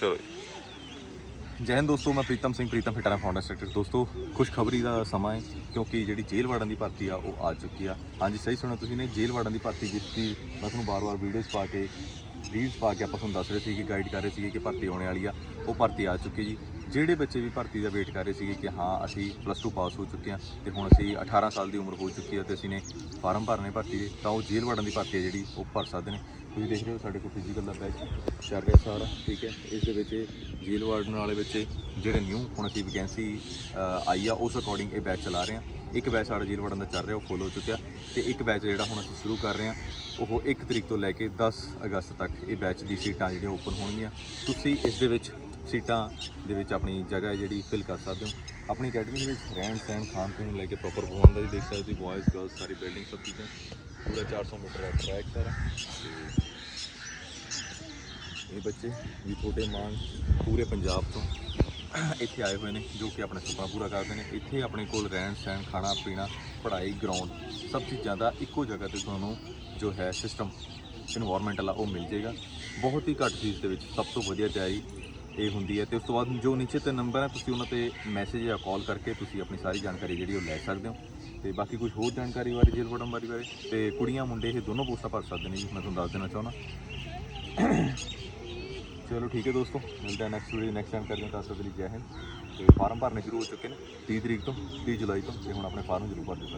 ਚਲੋ ਜੈ ਹਿੰਦ ਦੋਸਤੋ, ਮੈਂ Pritam Singh, Pritam fitter founder sector ਦੋਸਤੋ, ਖੁਸ਼ਖਬਰੀ ਦਾ ਸਮਾਂ ਹੈ, ਕਿਉਂਕਿ ਜਿਹੜੀ ਜੇਲ੍ਹ ਵਾਰਡਨ ਦੀ ਭਰਤੀ ਆ, ਉਹ ਆ ਚੁੱਕੀ ਆ। ਹਾਂਜੀ, ਸਹੀ ਸੁਣਿਆ ਤੁਸੀਂ ਨੇ, ਜੇਲ੍ਹ ਵਾਰਡਨ ਦੀ ਭਰਤੀ ਜਿਸ ਦੀ ਮੈਂ ਤੁਹਾਨੂੰ ਬਾਰ-ਬਾਰ ਵੀਡੀਓਜ਼ ਪਾ ਕੇ ਰੀਲਸ ਪਾ ਕੇ ਆਪਾਂ ਤੁਹਾਨੂੰ ਦੱਸ ਰਹੇ ਸੀ ਕਿ ਗਾਈਡ ਕਰ ਰਹੇ ਸੀਗੇ ਕਿ ਭਰਤੀ ਆਉਣੇ ਵਾਲੀ ਆ, ਉਹ ਭਰਤੀ ਆ ਚੁੱਕੀ ਜੀ। ਜਿਹੜੇ ਬੱਚੇ ਵੀ ਭਰਤੀ ਦਾ ਵੇਟ ਕਰ ਰਹੇ ਸੀਗੇ ਕਿ ਹਾਂ, ਅਸੀਂ ਪਲੱਸ 2 ਪਾਸ ਹੋ ਚੁੱਕੇ ਹਾਂ ਤੇ ਹੁਣ ਅਸੀਂ 18 ਸਾਲ ਦੀ ਉਮਰ ਹੋ ਚੁੱਕੀ ਹੈ ਤੇ ਅਸੀਂ ਨੇ ਫਾਰਮ ਭਰਨੇ ਭਰਤੀ ਦੇ, ਤਾਂ ਉਹ ਜੇਲ੍ਹ ਵਾਰਡਨ ਦੀ ਭਰਤੀ ਹੈ ਜਿਹੜੀ, ਉਹ ਭਰ ਸਕਦੇ ਨੇ। ਤੁਸੀਂ ਦੇਖ ਰਹੇ ਹੋ ਸਾਡੇ ਕੋਲ ਫਿਜ਼ੀਕਲ ਦਾ ਬੈਚ ਚੱਲ ਰਿਹਾ ਸਾਰਾ, ਠੀਕ ਹੈ? ਇਸ ਦੇ ਵਿੱਚ ਜੇਲ੍ਹ ਵਾਰਡਨ ਵਾਲੇ ਵਿੱਚ ਜਿਹੜੇ ਨਿਊ ਹੁਣ ਅਸੀਂ ਵੈਕੈਂਸੀ ਆਈ ਆ, ਉਸ ਅਕੋਰਡਿੰਗ ਇਹ ਬੈਚ ਚਲਾ ਰਹੇ ਹਾਂ ਇੱਕ ਬੈਚ ਸਾਡਾ ਜੇਲ੍ਹ ਵਾਰਡਨ ਦਾ ਚੱਲ ਰਿਹਾ, ਉਹ ਫੁੱਲ ਹੋ ਚੁੱਕਿਆ। ਤੇ ਇੱਕ ਬੈਚ ਜਿਹੜਾ ਹੁਣ ਅਸੀਂ ਸ਼ੁਰੂ ਕਰ ਰਹੇ ਹਾਂ ਉਹ 1 ਤਰੀਕ ਤੋਂ ਲੈ ਕੇ 10 ਅਗਸਤ ਤੱਕ ਇਹ ਬੈਚ ਦੀ ਸੀਟਾਂ ਜਿਹੜੀਆਂ ਓਪਨ ਹੋਣਗੀਆਂ। ਤੁਸੀਂ ਇਸ ਦੇ ਵਿੱਚ ਸੀਟਾਂ ਦੇ ਵਿੱਚ ਆਪਣੀ ਜਗ੍ਹਾ ਜਿਹੜੀ ਫਿਲ ਕਰ ਸਕਦੇ ਹੋ। ਆਪਣੀ ਅਕੈਡਮੀ ਦੇ ਵਿੱਚ ਰਹਿਣ ਸਹਿਣ, ਖਾਣ ਪੀਣ ਨੂੰ ਲੈ ਕੇ ਪ੍ਰੋਪਰ ਪ੍ਰਬੰਧ ਦਾ ਵੀ ਦੇਖ ਸਕਦੇ ਹੋ। ਬॉयਜ਼ ਗਰਲਸ ਸਾਰੀ ਬਿਲਡਿੰਗ ਸਭ ਚੀਜ਼ਾਂ ਪੂਰਾ 400 ਮੀਟਰ ਦਾ ਟਰੈਕ ਸਾਰਾ। ਇਹ ਬੱਚੇ ਵੀ ਛੋਟੇ ਮਾਨ ਪੂਰੇ ਪੰਜਾਬ ਤੋਂ। ਇੱਥੇ ਆਏ ਹੋਏ ਨੇ, ਜੋ ਕਿ ਆਪਣਾ ਸੁਪਨਾ ਪੂਰਾ ਕਰਦੇ ਨੇ। ਇੱਥੇ ਆਪਣੇ ਕੋਲ ਰਹਿਣ, ਸਹਿਣ, ਖਾਣਾ, ਪੀਣਾ, ਪੜ੍ਹਾਈ ਗਰਾਊਂਡ ਸਭ ਚੀਜ਼ਾਂ ਦਾ ਇੱਕੋ ਜਗ੍ਹਾ ਤੇ ਤੁਹਾਨੂੰ ਜੋ ਹੈ ਸਿਸਟਮ ਇਨਵਾਇਰਨਮੈਂਟ ਵਾਲਾ ਉਹ ਮਿਲ ਜਾਏਗਾ। ਬਹੁਤ ਹੀ ਘੱਟ ਫੀਸ ਦੇ ਵਿੱਚ ਸਭ ਤੋਂ ਵਧੀਆ ਤਿਆਰੀ ਇਹ ਹੁੰਦੀ ਹੈ ਤੇ ਉਸ ਤੋਂ ਬਾਅਦ ਜੋ ਨੀਚੇ ਤੇ ਨੰਬਰ ਹੈ ਤੁਸੀਂ ਉਹਨਾਂ ਤੇ ਮੈਸੇਜ ਜਾਂ ਕਾਲ ਕਰਕੇ ਤੁਸੀਂ ਆਪਣੀ ਸਾਰੀ ਜਾਣਕਾਰੀ ਜਿਹੜੀ ਉਹ ਲੈ ਸਕਦੇ ਹੋ। ਤੇ ਬਾਕੀ ਕੁਝ ਹੋਰ ਜਾਣਕਾਰੀ ਬਾਰੇ, ਜੇਲ੍ਹ ਬਟਨ ਬਾਰੇ ਬਾਰੇ? ਤੇ ਕੁੜੀਆਂ, ਮੁੰਡੇ ਇਹ ਦੋਨੋਂ ਪੋਸਟਾਂ ਭਰ ਸਕਦੇ ਨੇ ਜੀ, ਮੈਂ ਤੁਹਾਨੂੰ ਦੱਸ ਦੇਣਾ ਚਾਹੁੰਦਾ। ਚਲੋ ਠੀਕ ਹੈ ਦੋਸਤੋ, ਮਿਲਦੇ ਹਾਂ ਨੈਕਸਟ ਵੀਡੀਓ ਨੈਕਸਟ ਟਾਈਮ ਕਰਦੇ ਹਾਂ ਤਾਂ ਸਭ ਲਈ ਜੈ ਹਿੰਦ। ਤੇ ਫਾਰਮ ਭਰਨੇ ਸ਼ੁਰੂ ਹੋ ਚੁੱਕੇ ਨੇ 30 ਤਰੀਕ ਤੋਂ 30 ਜੁਲਾਈ ਤੋਂ, ਤੇ ਹੁਣ ਆਪਣੇ ਫਾਰਮ ਜ਼ਰੂਰ ਭਰ ਦਿਓ